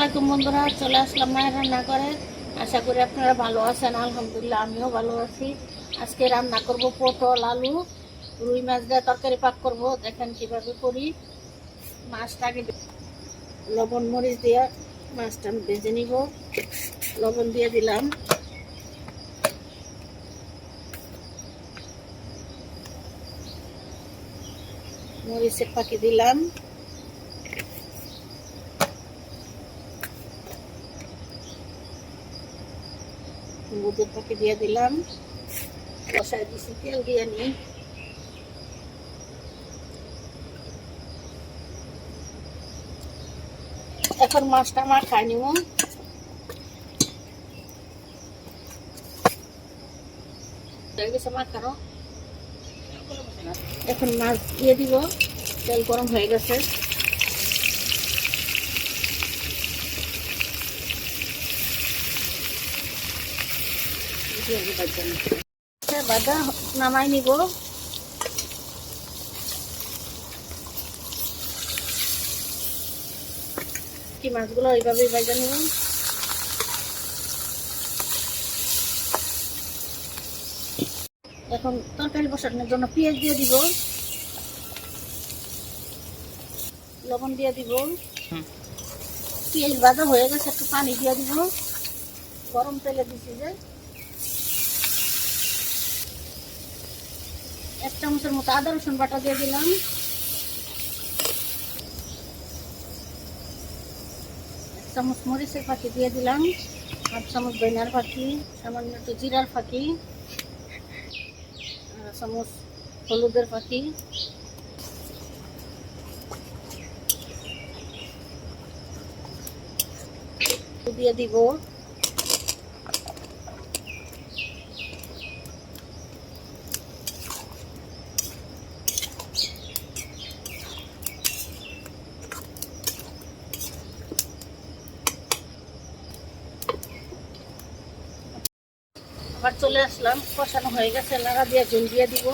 আলাইকুম বন্ধুরা, চলে আসলাম মায়ের রান্না করে আশা করি আপনারা ভালো আছেন, আলহামদুলিল্লাহ আমিও ভালো আছি। আজকে রান্না করব পটল, আলু, রুই মাছ দিয়ে তরকারি পাক করব। দেখেন কীভাবে করি। মাছটাকে লবণ মরিচ দিয়ে মাছটা আমি ভেজে নিব। লবণ দিয়ে দিলাম। মরিচের পাখি দিলাম। পাখি দিয়ে দিলাম। কষায় দিছি, তেল দিয়ে নিই। এখন মাছটা নিব। হয়ে গেছে মাখানো এখন মাছ দিয়ে দিব, তেল গরম হয়ে গেছে। বাদা নামাই নিব। কি মাছগুলো ওইভাবেই বাজা নিব? এখন তরকারি বসানোর জন্য পেঁয়াজ দিয়ে দিব। লবণ দিয়ে দিব। পেঁয়াজ ভাজা হয়ে গেছে একটু পানি দিয়ে দিব। গরম তেলে দিছি যে। এক চামচের মতো আদা রসুন বাটা দিয়ে দিলাম। এক চামচ মরিচের ফাঁকি দিয়ে দিলাম। হাফ চামচ বেনার ফাঁকি সামান্য একটু জিরার ফাঁকি আর চামচ হলুদের ফাঁকি দিয়ে দিব আবার চলে আসলাম, কষানো হয়ে গেছে লাগা দিয়ে জল দিয়ে দিব।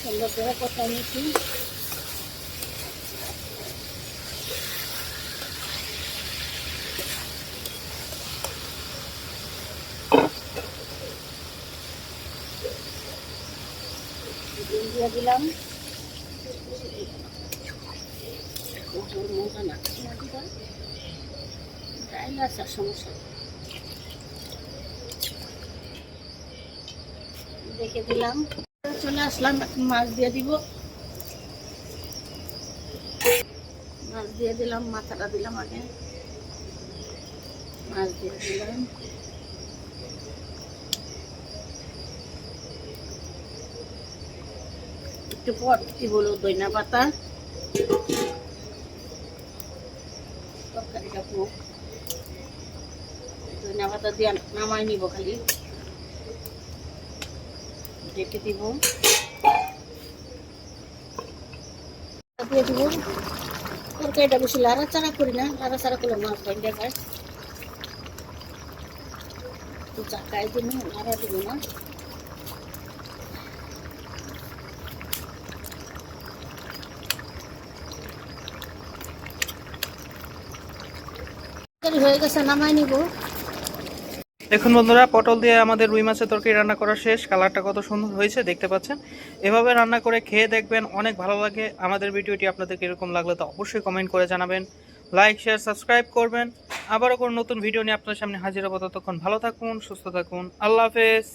সুন্দর করে কষা নিয়েছি। দিলাম। ডাইল আছে সমস্যা দেখে দিলাম। চলে আসলাম, মাছ দিয়ে দিব। মাছ দিয়ে দিলাম, মাথাটা দিলাম আগে। মাছ দিয়ে দিলাম। একটু পর দিব দইনা পাতা, তরকারিটা হোক। ধনিয়া পাতা দিয়ে নামাই নিব খালি। রেখে দিব। দিয়ে দিব। তরকারিটা বেশি লাড়াচাড়া করি না, লাড়াচাড়া করলে মাছ ভেঙে যায়। চাকায় দিব লাড়া দিব না। হয়ে গেছে, নামাই নিব। দেখুন বন্ধুরা, পটল দিয়ে আমাদের রুই মাছের তরকারি রান্না করা শেষ। কালারটা কত সুন্দর হয়েছে, দেখতে পাচ্ছেন। এভাবে রান্না করে খেয়ে দেখবেন অনেক ভালো লাগে। আমাদের ভিডিওটি আপনাদের কীরকম লাগল তো অবশ্যই কমেন্ট করে জানাবেন। লাইক শেয়ার সাবস্ক্রাইব করবেন। আবারও কোনো নতুন ভিডিও নিয়ে আপনার সামনে হাজির হব। ততক্ষণ ভালো থাকুন, সুস্থ থাকুন। আল্লাহ হাফেজ।